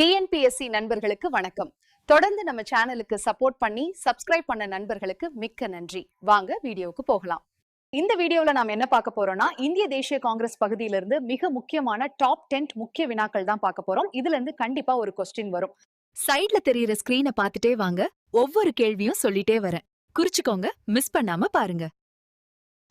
TNPSC நண்பர்களுக்கு வணக்கம். தொடர்ந்து நம்ம சேனலுக்கு சப்போர்ட் பண்ணி சப்ஸ்கிரைப் பண்ண நண்பர்களுக்கு மிக்க நன்றி. வாங்க வீடியோவுக்கு போகலாம். இந்த வீடியோல நாம என்ன பார்க்க போறோம்னா இந்திய தேசிய காங்கிரஸ் பகுதியிலிருந்து மிக முக்கியமான டாப் டென்ட் முக்கிய வினாக்கள் தான் பார்க்க போறோம். இதுல இருந்து கண்டிப்பா ஒரு கொஸ்டின் வரும். சைடுல தெரியுற ஸ்கிரீனை பார்த்துட்டே வாங்க. ஒவ்வொரு கேள்வியும் சொல்லிட்டே வரேன். குறிச்சுக்கோங்க மிஸ் பண்ணாம பாருங்க.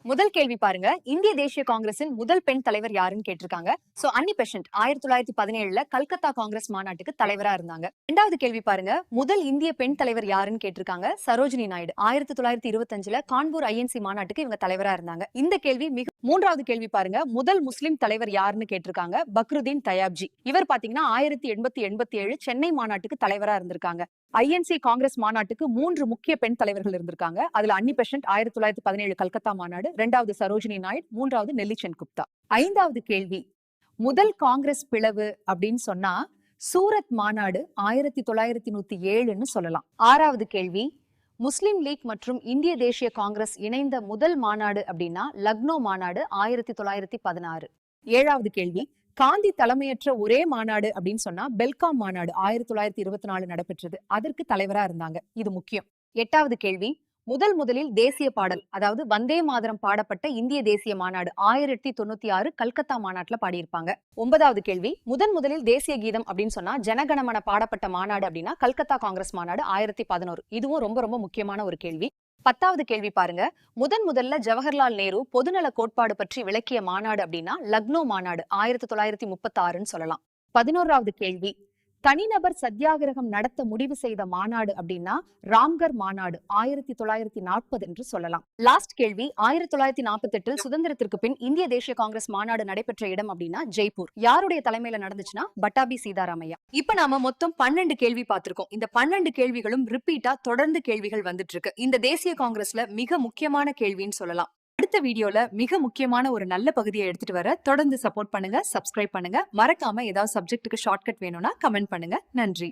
முதல் கேள்வி பாருங்க. இந்திய தேசிய காங்கிரசின் முதல் பெண் தலைவர் யாருன்னு கேட்டிருக்காங்க. சோ அன்னி பெஷன்ட் ஆயிரத்தி தொள்ளாயிரத்தி பதினேழுல கல்கத்தா காங்கிரஸ் மாநாட்டுக்கு தலைவரா இருந்தாங்க. இரண்டாவது கேள்வி பாருங்க. முதல் இந்திய பெண் தலைவர் யாருன்னு கேட்டிருக்காங்க? சரோஜினி நாயுடு. ஆயிரத்தி தொள்ளாயிரத்தி இருபத்தஞ்சுல கான்பூர் ஐஎன்சி மாநாட்டுக்கு இவங்க தலைவரா இருந்தாங்க. இந்த கேள்வி மிக மூன்றாவது கேள்வி பாருங்க. முதல் முஸ்லிம் தலைவர் யாருன்னு கேட்டிருக்காங்க? பக்ருதீன் தயாப்ஜி. இவர் பாத்தீங்கன்னா ஆயிரத்தி எண்பத்தி எண்பத்தி ஏழு சென்னை மாநாட்டுக்கு தலைவரா இருந்திருக்காங்க. ஐஎன்சி காங்கிரஸ் மாநாட்டுக்கு மூன்று முக்கிய பெண் தலைவர்கள் இருந்திருக்காங்க. அதுல அன்னி பெஷன்ட் ஆயிரத்தி தொள்ளாயிரத்தி பதினேழு கல்கத்தா மாநாடு ரெண்டாவது சரோஜினி நாயுடு மூன்றாவது நெல்லிச்சென் குப்தா. ஐந்தாவது கேள்வி. முதல் காங்கிரஸ் பிளவு அப்படின்னு சொன்னா சூரத் மாநாடு ஆயிரத்தி தொள்ளாயிரத்தி நூத்தி ஏழுன்னு சொல்லலாம். ஆறாவது கேள்வி. முஸ்லிம் லீக் மற்றும் இந்திய தேசிய காங்கிரஸ் இணைந்த முதல் மாநாடு அப்படின்னா லக்னோ மாநாடு ஆயிரத்தி தொள்ளாயிரத்தி பதினாறு. ஏழாவது கேள்வி காந்தி தலைமையற்ற ஒரே மாநாடு அப்படின்னு சொன்னா பெல்காம் மாநாடு ஆயிரத்தி தொள்ளாயிரத்தி இருபத்தி நாலு நடைபெற்றது. அதற்கு தலைவரா இருந்தாங்க. இது முக்கியம். எட்டாவது கேள்வி முதல் முதலில் தேசிய பாடல் அதாவது வந்தே மாதரம் பாடப்பட்ட இந்திய தேசிய மாநாடு ஆயிரத்தி தொண்ணூத்தி ஆறு கல்கத்தா மாநாட்டுல பாடியிருப்பாங்க. ஒன்பதாவது கேள்வி முதன் முதலில் தேசிய கீதம் அப்படின்னு சொன்னா ஜனகணமன பாடப்பட்ட மாநாடு அப்படின்னா கல்கத்தா காங்கிரஸ் மாநாடு ஆயிரத்தி பதினோரு இதுவும் ரொம்ப ரொம்ப முக்கியமான ஒரு கேள்வி. பத்தாவது கேள்வி பாருங்க முதன் முதல்ல ஜவஹர்லால் நேரு பொதுநல கோட்பாடு பற்றி விளக்கிய மாநாடு அப்படின்னா லக்னோ மாநாடு ஆயிரத்தி தொள்ளாயிரத்தி முப்பத்தி ஆறுன்னு சொல்லலாம். பதினோராவது கேள்வி தனிநபர் சத்தியாகிரகம் நடத்த முடிவு செய்த மாநாடு அப்படின்னா ராம்கர் மாநாடு ஆயிரத்தி தொள்ளாயிரத்தி நாற்பது என்று சொல்லலாம். லாஸ்ட் கேள்வி ஆயிரத்தி தொள்ளாயிரத்தி நாற்பத்தி எட்டில் சுதந்திரத்திற்கு பின் இந்திய தேசிய காங்கிரஸ் மாநாடு நடைபெற்ற இடம் அப்படின்னா ஜெய்ப்பூர். யாருடைய தலைமையில நடந்துச்சுன்னா பட்டாபி சீதாராமையா. இப்ப நாம மொத்தம் பன்னெண்டு கேள்வி பார்த்திருக்கோம். இந்த பன்னெண்டு கேள்விகளும் ரிப்பீட்டா தொடர்ந்து கேள்விகள் வந்துட்டு இருக்கு. இந்த தேசிய காங்கிரஸ்ல மிக முக்கியமான கேள்வின்னு சொல்லலாம். அடுத்த வீடியோல மிக முக்கியமான ஒரு நல்ல பகுதியை எடுத்துட்டு வர தொடர்ந்து சப்போர்ட் பண்ணுங்க சப்ஸ்கிரைப் பண்ணுங்க. மறக்காம ஏதாவது சப்ஜெக்ட்டுக்கு ஷார்ட்கட் வேணும்னா கமெண்ட் பண்ணுங்க. நன்றி.